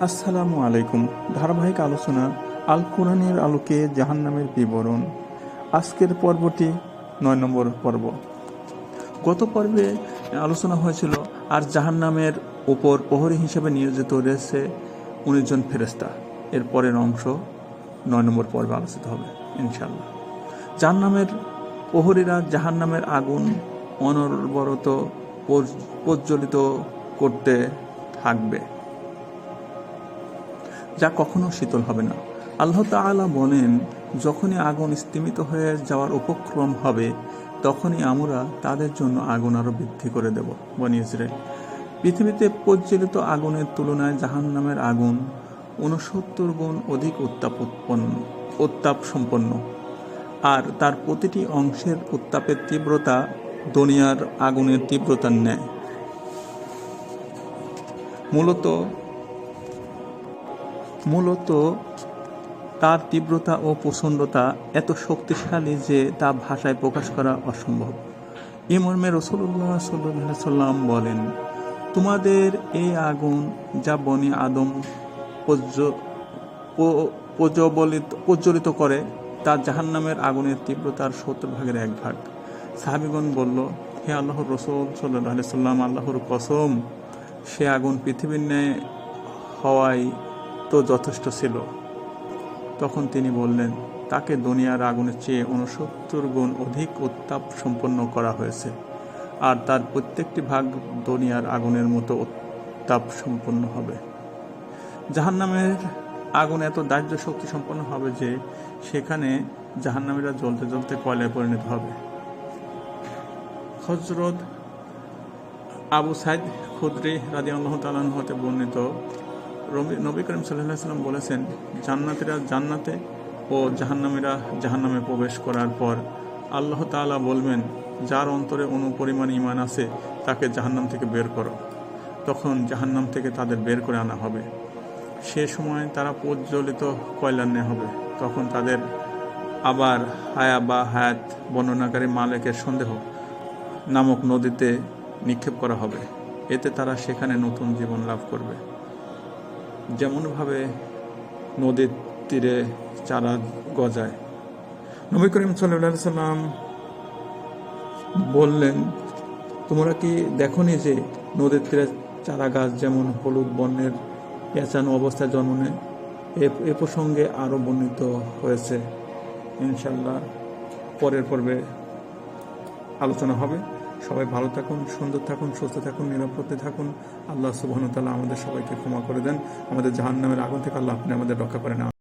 আসসালামু আলাইকুম। ধারাবাহিক আলোচনা আল কোরআনের আলোকে জাহান্নামের বিবরণ। আজকের পর্বটি নয় নম্বর পর্ব। গত পর্বে আলোচনা হয়েছিল, আর জাহান্নামের ওপর প্রহরী হিসেবে নিয়োজিত রয়েছে উনিশ জন ফেরেস্তা এর পরের অংশ নয় নম্বর পর্বে আলোচিত হবে ইনশাল্লাহ জাহান্নামের প্রহরীরা জাহান্নামের আগুন অনবরত প্রজ- প্রজ্বলিত করতে থাকবে। যা কখনো শীতল হবে না। আল্লাহ তাআলা বলেন, যখনই আগুন স্তিমিত হয়ে যাওয়ার উপক্রম হবে, তখনই আমরা তাদের জন্য আগুন আরও বৃদ্ধি করে দেব, বনি ইসরায়েল পৃথিবীতে প্রজ্বলিত আগুনের তুলনায় জাহান্নামের আগুন উনসত্তর গুণ অধিক উত্তাপ উৎপন্ন উত্তাপ সম্পন্ন আর তার প্রতিটি অংশের উত্তাপের তীব্রতা দুনিয়ার আগুনের তীব্রতার ন্যায়। মূলত মূলত তার তীব্রতা ও প্রচণ্ডতা এত শক্তিশালী যে তা ভাষায় প্রকাশ করা অসম্ভব। এ মর্মে রসুল্লাহ সাল্লাহ সাল্লাম বলেন, তোমাদের এই আগুন যা বনি আদম প্রজ্বলিত প্রজ্বলিত করে, তা জাহান্নামের আগুনের তীব্রতার সত্তর ভাগের এক ভাগ। সাহাবিগণ বলল, হে আল্লাহর রসুল সাল্লাহ সাল্লাম, আল্লাহর কসম, সে আগুন পৃথিবীর ন্যায় হওয়ায় তো যথেষ্ট ছিল। তখন তিনি বললেন, তাকে দুনিয়ার আগুনের চেয়ে উনসত্তর গুণ অধিক উত্তাপ সম্পন্ন করা হয়েছে, আর তার প্রত্যেকটি ভাগ দুনিয়ার আগুনের মতো উত্তাপ সম্পন্ন হবে। জাহান্নামের আগুন এত দাহ্য শক্তি সম্পন্ন হবে যে সেখানে জাহান্নামীরা জ্বলতে জ্বলতে কয়লায় পরিণত হবে। হজরত আবু সাইদ খুদ্রি রাজি আল্লাহ তালান হতে বর্ণিত রবি- নবী করিম সাল্লাম বলেছেন, জান্নাতিরা জান্নাতে ও জাহান্নামীরা জাহান্নামে প্রবেশ করার পর আল্লাহ তাআলা বলবেন, যার অন্তরে অনুপরিমাণ ইমান আছে, তাকে জাহান্নাম থেকে বের করো। তখন জাহান্নাম থেকে তাদের বের করে আনা হবে। সে সময় তারা প্রজ্বলিত কয়লার নেওয়া হবে। তখন তাদের আবার হায়া বা হায়াত বর্ণনাকারী মালিকের সন্দেহ নামক নদীতে নিক্ষেপ করা হবে। এতে তারা সেখানে নতুন জীবন লাভ করবে। যেমনভাবে নদীর তীরে চারা গজায়। নবী করিম সাল্লাহ সাল্লাম বললেন, তোমরা কি দেখনি যে নদীর তীরে চারা গাছ যেমন হলুদ বর্ণের পেঁচানো অবস্থায় জন্ম নেয়, এ প্রসঙ্গে আরও বর্ণিত হয়েছে। ইনশাল্লাহ পরের পর্বে আলোচনা হবে। সবাই ভালো থাকুন, সুন্দর থাকুন, সুস্থ থাকুন, নিরাপদে থাকুন। আল্লাহ সুবাহতাল্লাহ আমাদের সবাইকে ক্ষমা করে দেন। আমাদের জাহান্নামের আগুন থেকে আল্লাহ আপনি আমাদের রক্ষা করেন।